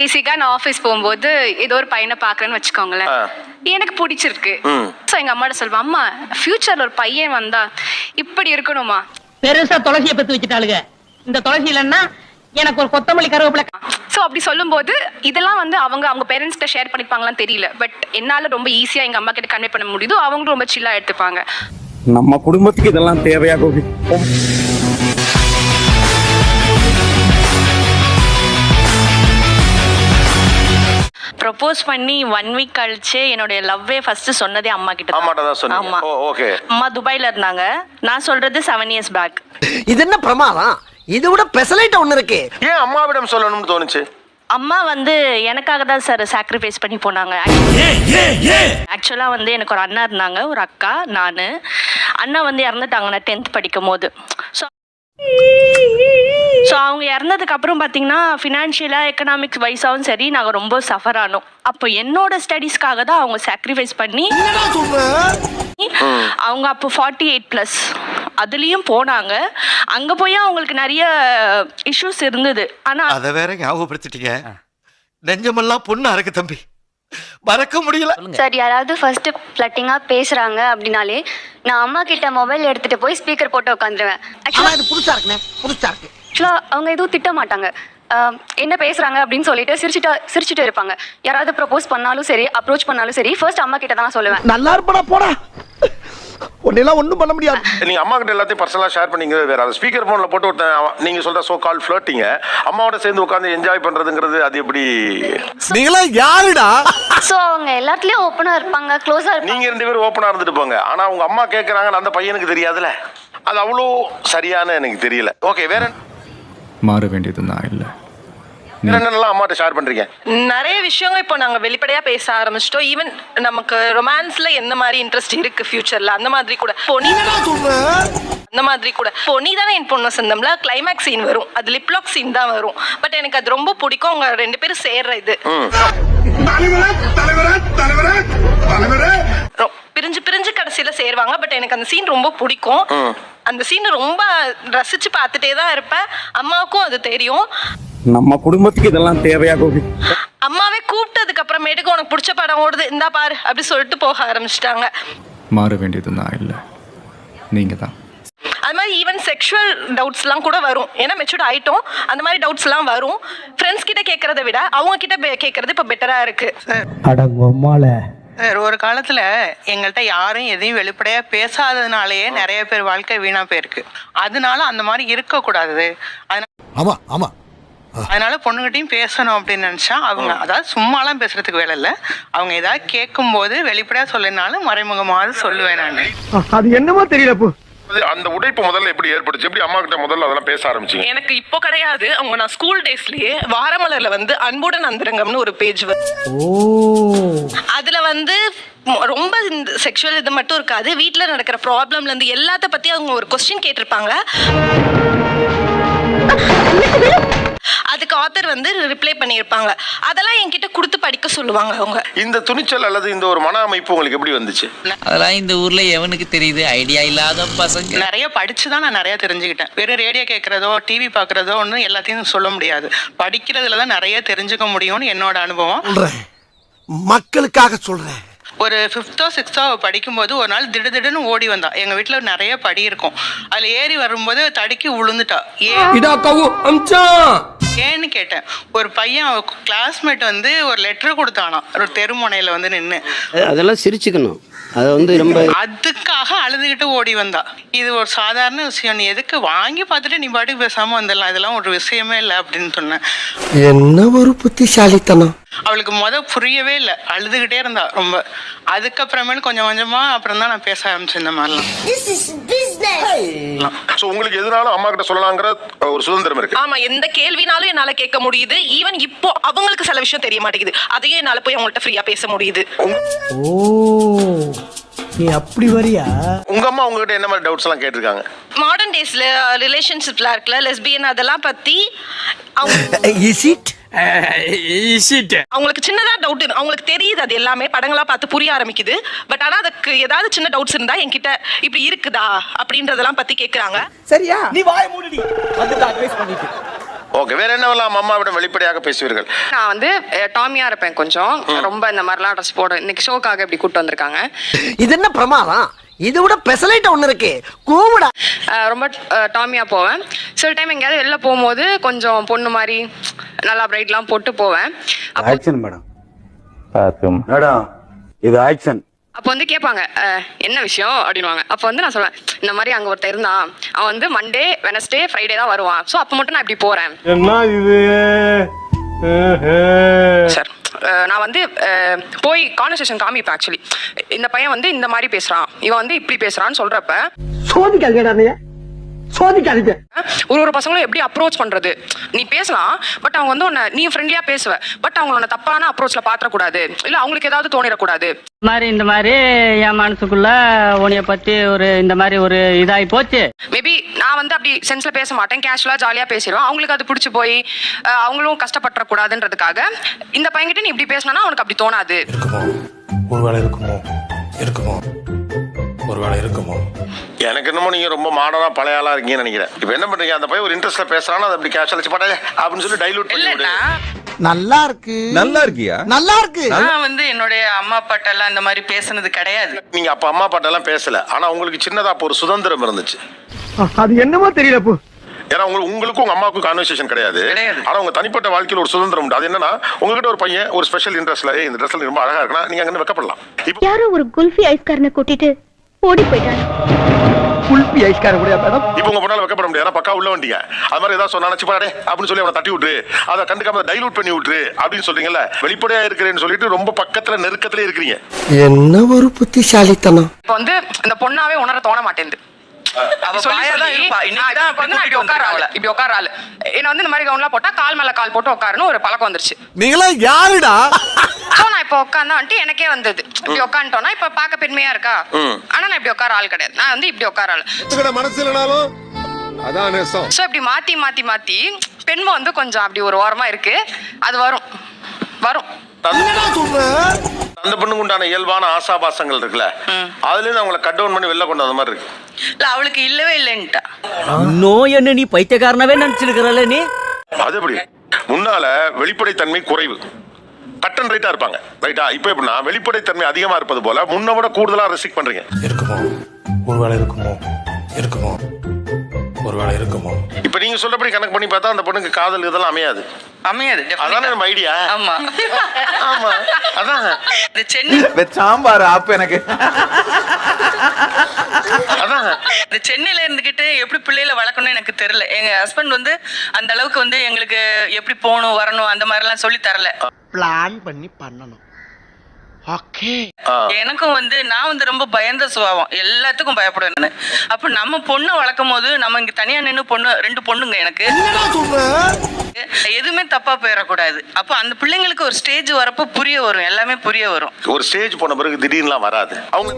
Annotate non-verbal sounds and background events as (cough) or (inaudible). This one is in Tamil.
பேசிக்கா நான் ஆஃபீஸ் போகும்போது ஏதோ ஒரு பையனை பார்க்கறேன்னு வச்சுக்கோங்களேன். எனக்கு பிடிச்சிருக்கு. ஸோ எங்க அம்மாட்ட சொல்லுவேன் அம்மா ஃபியூச்சர்ல ஒரு பையன் வந்தா இப்படி இருக்கணுமா? பெருசா துளசிய பெத்து வச்சுட்டாளுங்க இந்த துளசி இல்லைன்னா எனக்கு ஒரு கொத்தமல்லி கருவேப்பிலை ஸோ அப்படி சொல்லும்போது இதெல்லாம் வந்து அவங்க அவங்க பேரண்ட்ஸ்கிட்ட ஷேர் பண்ணிப்பாங்களான்னு தெரியல. பட் என்னால ரொம்ப ஈஸியா எங்க அம்மா கிட்ட கன்வே பண்ண முடியுதோ அவங்களும் ரொம்ப சில்லா எடுத்துப்பாங்க. நம்ம குடும்பத்துக்கு இதெல்லாம் தேவையா கோபி? ப்ரப்போஸ் பண்ணி ஒன் வீக் கழிச்சு என்னுடைய லவ்வே ஃபர்ஸ்ட் சொன்னதே அம்மா கிட்ட தான். அம்மாட்ட தான் சொன்னீங்க. ஆமா. ஓ ஓகே அம்மா துபாயில இருந்தாங்க. நான் சொல்றது செவன் இயர்ஸ் பேக் இது என்ன பிரமாதம்? இது விட பெசலைட் ஒண்ணு இருக்கு. ஏன் அம்மாவிடம் சொல்லணும்னு தோணுச்சு? அம்மா வந்து எனக்காக தான் சார் சாக்ரிஃபைஸ் பண்ணி போனாங்க. ஆக்சுவலாக வந்து எனக்கு ஒரு அண்ணா இருந்தாங்க. ஒரு அக்கா நான். அண்ணா வந்து இறந்துட்டாங்க. நான் டென்த் படிக்கும் போது ஸோ ஸோ அவங்க இறந்ததுக்கு அப்புறம் பார்த்தீங்கன்னா ஃபினான்ஷியலாக எக்கனாமிக்ஸ் வைஸாகவும் சரி நாங்கள் ரொம்ப சஃபர் ஆனோம். அப்போ என்னோட ஸ்டடீஸ்க்காக தான் அவங்க சாக்ரிஃபைஸ் பண்ணி அவங்க அப்போ ஃபார்ட்டி எயிட் ப்ளஸ் அதுலேயும் போனாங்க. அங்கே போய் அவங்களுக்கு நிறைய இஷ்யூஸ் இருந்தது. ஆனால் அத வேற ஞாபகப்படுத்திட்டீங்க. நெஞ்சமெல்லாம் பொண்ணா இருக்கு தம்பி. மறக்க முடியல. சார் யாராவது ஃபர்ஸ்ட் ஃப்ளட்டிங்கா பேசுறாங்க அப்படின்னாலே நான் அம்மா கிட்ட மொபைல் எடுத்துட்டு போய் ஸ்பீக்கர் போட்டு உட்காந்துருவேன். ஆனா இது புதுசா இருக்குண்ணே. புதுசா இருக்கு. ஆக்சுவலா அவங்க எதுவும் திட்ட மாட்டாங்க. என்ன பேசுறாங்க அப்படின்னு சொல்லிட்டு சிரிச்சுட்டா சிரிச்சுட்டு இருப்பாங்க. யாராவது ப்ரப்போஸ் பண்ணாலும் சரி அப்ரோச் பண்ணாலும் சரி ஃபர்ஸ்ட் அம்மா கிட்ட தான் சொல்லுவேன். நல்லா இருப்படா போடா. உன்னெல்லாம் ஒண்ணும் பண்ண முடியாது. நீங்க அம்மா கிட்ட எல்லாத்தையும் பர்சனலா ஷேர் பண்ணீங்க வேற. அது ஸ்பீக்கர் போன்ல போட்டு ஒருத்தன் அவன் நீங்க சொல்ற சோ கால் ஃபிளர்ட்டிங்க அம்மாவோட சேர்ந்து உட்கார்ந்து என்ஜாய் பண்றதுங்கிறது அது எப்படி? நீங்களா யாருடா? ஸோ அவங்க எல்லாத்துலயும் ஓப்பனா இருப்பாங்க க்ளோஸா இருப்பாங்க. நீங்க ரெண்டு பேரும் ஓப்பனா இருந்துட்டு போங்க. ஆனா உங்க அம்மா கேக்குறாங்கன்னு அந்த பையனுக்கு தெரியாதுல அது அவ்வளோ சரியான எனக்கு தெரியல. ஓகே வேற மாற வேண்டியது நான் இல்லை வேற என்னெல்லாம் அம்மாட்ட ஷேர் பண்றீங்க? நிறைய விஷயங்கள் இப்போ நாங்கள் வெளிப்படையா பேச ஆரம்பிச்சிட்டோம். ஈவன் நமக்கு ரொமான்ஸ்ல எந்த மாதிரி இன்ட்ரெஸ்ட் இருக்கு ஃபியூச்சர்ல அந்த மாதிரி கூட. பொனி அந்த மாதிரி கூட. பொனி தானே என் பொண்ணு சொந்தம்ல கிளைமேக்ஸ் சீன் வரும். அது லிப்லாக் சீன் தான் வரும். பட் எனக்கு அது ரொம்ப பிடிக்கும். அவங்க ரெண்டு பேரும் சேர்ற இது. பிரிஞ்சு பிரிஞ்சு கடைசியில சேருவாங்க. பட் எனக்கு அந்த சீன் ரொம்ப பிடிக்கும். அந்த சீன் ரொம்ப ரசிச்சு பார்த்துட்டே தான் இருப்பேன். அம்மாவுக்கும் அது தெரியும். நம்ம குடும்பத்துக்கு இதெல்லாம் தேவையா கோபி? அம்மாவே கூப்பிட்டதுக்கு அப்புறமேட்டுக்கு உனக்கு பிடிச்ச படம் ஓடுது. இந்தா பாரு அப்படி சொல்லிட்டு போக ஆரம்பிச்சிட்டாங்க. மாற வேண்டியது நான் இல்லை. நீங்கள் தான். அது மாதிரி ஈவன் செக்ஷுவல் டவுட்ஸ்லாம் கூட வரும். ஏன்னா மெச்சூர்ட் ஆயிட்டோம். அந்த மாதிரி டவுட்ஸ்லாம் வரும். ஃப்ரெண்ட்ஸ் கிட்ட கேட்கறத விட அவங்க கிட்ட கேட்கறது இப்போ பெட்டரா இருக்கு. சார் ஒரு காலத்துல எங்கள்கிட்ட யாரும் எதையும் வெளிப்படையா பேசாததுனாலயே நிறைய பேர் வாழ்க்கை வீணா போயிருக்கு. அதனால அந்த மாதிரி இருக்கக்கூடாது. அதனால ஆமா ஆமா. அதனால பொண்ணுகிட்டையும் பேசணும் அப்படின்னு நினைச்சா அவங்க அதாவது சும்மாலாம் பேசுறதுக்கு வேலை இல்லை. அவங்க ஏதாவது கேட்கும்போது வெளிப்படையா சொல்லினாலும் மறைமுகமாவது சொல்லுவேன் நான். அது என்னமோ தெரியல அந்த உடைப்பு முதல்ல எப்படி ஏற்பட்டுச்சு? எப்படி அம்மா கிட்ட முதல்ல அதெல்லாம் பேச ஆரம்பிச்சீங்க? எனக்கு இப்போ கிடையாது. அவங்க நான் ஸ்கூல் டேஸ்லயே வாரமலர்ல வந்து அன்புடன் அந்தரங்கம்னு ஒரு பேஜ் அதுல வந்து ரொம்ப இந்த செக்ஷுவல் இது மட்டும் இருக்காது. வீட்ல நடக்கிற ப்ராப்ளம்ல இருந்து எல்லாத்த பத்தி அவங்க ஒரு கொஸ்டின் கேட்டிருப்பாங்க. ஆத்தர் வந்து ரிப்ளை பண்ணியிருப்பாங்க. அதெல்லாம் என்கிட்ட கொடுத்து படிக்க சொல்லுவாங்க அவங்க. இந்த துணிச்சல் அல்லது இந்த ஒரு மன அமைப்பு உங்களுக்கு எப்படி வந்துச்சு? அதெல்லாம் இந்த ஊர்ல எவனுக்கு தெரியுது? ஐடியா இல்லாத பசங்க. நிறைய படிச்சு தான் நான் நிறைய தெரிஞ்சுக்கிட்டேன். வெறும் ரேடியோ கேட்குறதோ டிவி பார்க்குறதோ ஒன்றும் எல்லாத்தையும் சொல்ல முடியாது. படிக்கிறதுல தான் நிறைய தெரிஞ்சுக்க முடியும்னு என்னோட அனுபவம். மக்களுக்காக சொல்றேன். ஒரு ஃபிஃப்த்தோ சிக்ஸ்த்தோ படிக்கும்போது ஒரு நாள் திடுதிடுன்னு ஓடி வந்தா. எங்க வீட்ல நிறைய படி இருக்கும். அதுல ஏறி வரும்போது தடுக்கி விழுந்துட்டா ஏன் அம்சான் ஏன்னு கேட்டேன். ஒரு பையன் கிளாஸ்மேட் வந்து ஒரு லெட்டர் கொடுத்தானாம். ஒரு தெருமுனையில வந்து நின்று அதெல்லாம் சிரிச்சுக்கணும். அது வந்து ரொம்ப அதுக்காக அழுதுகிட்டு ஓடி வந்தா. இது ஒரு சாதாரண விஷயம். நீ எதுக்கு வாங்கி பார்த்துட்டு நீ பாட்டுக்கு பேசாம வந்துடலாம். இதெல்லாம் ஒரு விஷயமே இல்லை அப்படின்னு சொன்னேன். என்ன ஒரு புத்திசாலித்தனம். அவளுக்கு முத புரியவே இல்லை. அழுதுகிட்டே இருந்தா. ரொம்ப. அதுக்கப்புறமேல் கொஞ்சம் கொஞ்சமா அப்புறம் தான் நான் பேச ஆரம்பிச்சேன் இந்த மாதிரிலாம். ஸோ உங்களுக்கு எதுனாலும் அம்மா கிட்ட சொல்லலாங்கிற ஒரு சுதந்திரம் இருக்கு. ஆமா எந்த கேள்வினாலும் என்னால கேட்க முடியுது. ஈவன் இப்போ அவங்களுக்கு சில விஷயம் தெரிய மாட்டேங்குது. அதையும் என்னால போய் அவங்கள்ட்ட ஃப்ரீயா பேச முடியுது. ஓ நீ அப்படி வரியா? உங்க அம்மா உங்ககிட்ட என்ன மாதிரி டவுட்ஸ் எல்லாம் கேட்டிருக்காங்க? மாடர்ன் டேஸ்ல ரிலேஷன்ஷிப்ல இருக்குல்ல லெஸ்பியன் அதெல்லாம் பத்தி (laughs) அவங்க இஸ் இட் அவங்களுக்கு சின்னதா டவுட் அவங்களுக்கு தெரியுது அது எல்லாமே படங்களா பார்த்து புரிய ஆரம்பிக்குது. பட் ஆனா அதுக்கு ஏதாவது சின்ன டவுட்ஸ் இருந்தா என்கிட்ட இப்படி இருக்குதா அப்படின்றதெல்லாம் பத்தி கேக்குறாங்க. சரியா? நீ வாய மூடுடி. வந்து அட்வைஸ் பண்ணிட்டு. ஓகே வேற என்னவெல்லாம் அம்மாவிடம் வெளிப்படையாக பேசுவீர்கள்? நான் வந்து டாமியா இருப்பேன் கொஞ்சம். ரொம்ப இந்த மாதிரிலாம் ட்ரெஸ் போட இன்னைக்கு ஷோக்காக இப்படி கூட்டு வந்திருக்காங்க. இது என்ன பிரமாதம்? இது விட பெசலைட் ஒண்ணு இருக்கு. கூவுடா. ரொம்ப அஹ், டாமியா போவேன். சில டைம் எங்கேயாவது வெளில போகும்போது கொஞ்சம் பொண்ணு மாதிரி நல்லா பிரைட்லாம் போட்டு போவேன். Action madam. மேடம் இது ஆக்ஷன். அப்போ வந்து கேட்பாங்க என்ன விஷயம்? அப்படின்வாங்க அப்போ வந்து நான் சொல்லுவேன் இந்த மாதிரி அங்கே ஒருத்தர் இருந்தான். அவன் வந்து மண்டே வெனஸ்டே ஃப்ரைடே தான் வருவான். ஸோ அப்போ மட்டும் நான் இப்படி போகிறேன் என்ன இது? சார் வந்து போய் கான்வர்சேஷன் காமிப்பேன் ஆக்சுவலி இந்த பையன் வந்து இந்த மாதிரி பேசுறான். இவன் வந்து இப்படி பேசுறான்னு சொல்றப்ப சோதிக்காதீங்கடா சோதிக்காதீங்க ஒரு ஒரு பசங்களும் எப்படி அப்ரோச் பண்றது? நீ பேசலாம் பட் அவங்க வந்து உன்னை நீ ஃப்ரெண்ட்லியா பேசுவ பட் அவங்க உன்னை தப்பான அப்ரோச்ல பாத்திரக்கூடாது. இல்ல அவங்களுக்கு ஏதாவது தோணிடக்கூடாது. மாதிரி இந்த மாதிரி என் மனசுக்குள்ள உன்னைய பத்தி ஒரு இந்த மாதிரி ஒரு இதாகி போச்சு. மேபி நான் வந்து அப்படி சென்ஸ்ல பேச மாட்டேன் கேஷுவலா ஜாலியா பேசிடுவேன். அவங்களுக்கு அது பிடிச்சி போய் அவங்களும் கஷ்டப்பட்டுறக்கூடாதுன்றதுக்காக இந்த பையன்கிட்ட நீ இப்படி பேசினா அவனுக்கு அப்படி தோணாது. இருக்குமோ? ஒருவேளை இருக்குமோ? இருக்குமோ? ஒருவேளை இருக்குமோ? எனக்கு என்னமோ நீங்க ரொம்ப மாடர்னா பழைய ஆளா இருக்கீங்கன்னு நினைக்கிறேன். இப்போ என்ன பண்றீங்க? அந்த பையன் ஒரு இன்ட்ரெஸ்ட்ல பேசுறானா? அதை அப்படி கேஷுவல் வச்சு பட்டாலே அப்படின்னு சொல்லி டைலூட் பண்ணி நல்லா இருக்கு. நல்லா இருக்கியா? நல்லா இருக்கு. நான் வந்து என்னுடைய அம்மா அப்பாட்ட எல்லாம் இந்த மாதிரி பேசுனது கிடையாது. நீங்க அப்ப அம்மா அப்பாட்ட எல்லாம் பேசல. ஆனா உங்களுக்கு சின்னதா அப்போ ஒரு சுதந்திரம் இருந்துச்சு. அது என்னமோ தெரியல போ. ஏன்னா உங்களுக்கு உங்களுக்கும் உங்க அம்மாவுக்கும் கான்வர்சேஷன் கிடையாது. கிடையாது. ஆனா உங்க தனிப்பட்ட வாழ்க்கையில ஒரு சுதந்திரம் உண்டு. அது என்னன்னா உங்ககிட்ட ஒரு பையன் ஒரு ஸ்பெஷல் இன்ட்ரெஸ்ட்ல இந்த ட்ரெஸ்ல ரொம்ப அழகா இருக்குன்னா நீங்க அங்க வெக்கப்படலாம். இப்போ யாரோ ஒரு குல்ஃபி ஐஸ்காரனை கூட்டிட்டு ஓடி போயிட்டாங்க குல்பி ஐஸ்கார முடியா மேடம்? இப்போ உங்க பொண்ணால வைக்கப்பட முடியாது பக்கா உள்ள வண்டிங்க. அது மாதிரி ஏதாவது சொன்னா பாடே அப்படின்னு சொல்லி அவனை தட்டி விட்டுரு. அதை கண்டுக்காம டைலூட் பண்ணி விட்டுரு அப்படின்னு சொல்றீங்கல்ல? வெளிப்படையா இருக்கிறேன்னு சொல்லிட்டு ரொம்ப பக்கத்துல நெருக்கத்துல இருக்கிறீங்க. என்ன ஒரு புத்திசாலித்தனம். இப்போ வந்து இந்த பொண்ணாவே உணர தோண மாட்டேங்குது. அவ பாயா தான் இருப்பா. இன்னைக்கு நான் தான் இப்ப வந்து நான் இப்படி உட்கார ஆளு. இப்படி உட்கார ஆளு. என்ன வந்து இந்த மாதிரி கவுன்லாம் போட்டா கால் மேல கால் போட்டு உட்காருன்னு ஒரு பழக்கம் வந்துருச்சு. நீங்களா யாருடா? சோ நான் இப்போ உட்காந்தா வந்துட்டு எனக்கே வந்தது. இப்படி உட்காந்துட்டோம்னா இப்ப பார்க்க பெருமையா இருக்கா? ஆனா நான் இப்படி உட்கார ஆள் கிடையாது. நான் வந்து இப்படி உட்கார ஆள். மனசு இல்லனாலும்? அதான் சோ இப்படி மாத்தி மாத்தி மாத்தி பெண்மை வந்து கொஞ்சம் அப்படி ஒரு ஓரமா இருக்கு. அது வரும். வரும். அந்த பொண்ணுக்கு உண்டான இயல்பான ஆசாபாசங்கள் இருக்குல்ல அதுல இருந்து அவங்கள கட் டவுன் பண்ணி வெளில கொண்டு வந்த மாதிரி இருக்கு. இல்ல அவளுக்கு இல்லவே இல்லைன்ட்டா இன்னும் என்ன நீ பைத்தியக்காரனவே நினைச்சிருக்கிறல்ல நீ? அது எப்படி? முன்னால வெளிப்படைத்தன்மை குறைவு. கட் அண்ட் ரைட்டா இருப்பாங்க. ரைட்டா இப்போ எப்படின்னா வெளிப்படைத்தன்மை அதிகமா இருப்பது போல முன்ன விட கூடுதலா ரெஸ்ட்ரிக்ட் பண்றீங்க. இருக்குமோ? ஒருவேளை இருக்குமோ? இருக்குமோ? ஒருவேளை இருக்குமோ? இப்போ நீங்க சொல்றபடி கணக்கு பண்ணி பார்த்தா அந்த பொண்ணுக்கு காதல் இதெல்லாம் அமையாது. அமையாது அதானே. நம்ம ஐடியா ஆமா. ஆமா. அதான். இந்த சென்னை சாம்பார் அப்ப எனக்கு. அதான். இந்த சென்னையில இருந்துகிட்டு எப்படி பிள்ளைகளை வளர்க்கணும்னு எனக்கு தெரியல. எங்க ஹஸ்பண்ட் வந்து அந்த அளவுக்கு வந்து எங்களுக்கு எப்படி போகணும் வரணும் அந்த மாதிரி எல்லாம் சொல்லி தரல. பிளான் பண்ணி பண்ணணும். எனக்கும் வந்து நான் வந்து ரொம்ப பயந்த சுபாவம். எல்லாத்துக்கும் பயப்படுவேன் நான். அப்ப நம்ம பொண்ணை வளர்க்கும் போது நம்ம இங்க தனியா நின்று பொண்ணு ரெண்டு பொண்ணுங்க எனக்கு. எதுவுமே தப்பா போயிடக்கூடாது அப்போ அந்த பிள்ளைங்களுக்கு ஒரு ஸ்டேஜ் வரப்போ புரிய வரும். எல்லாமே புரிய வரும். ஒரு ஸ்டேஜ் போன பிறகு திடீர்னுலாம் வராது. அவங்க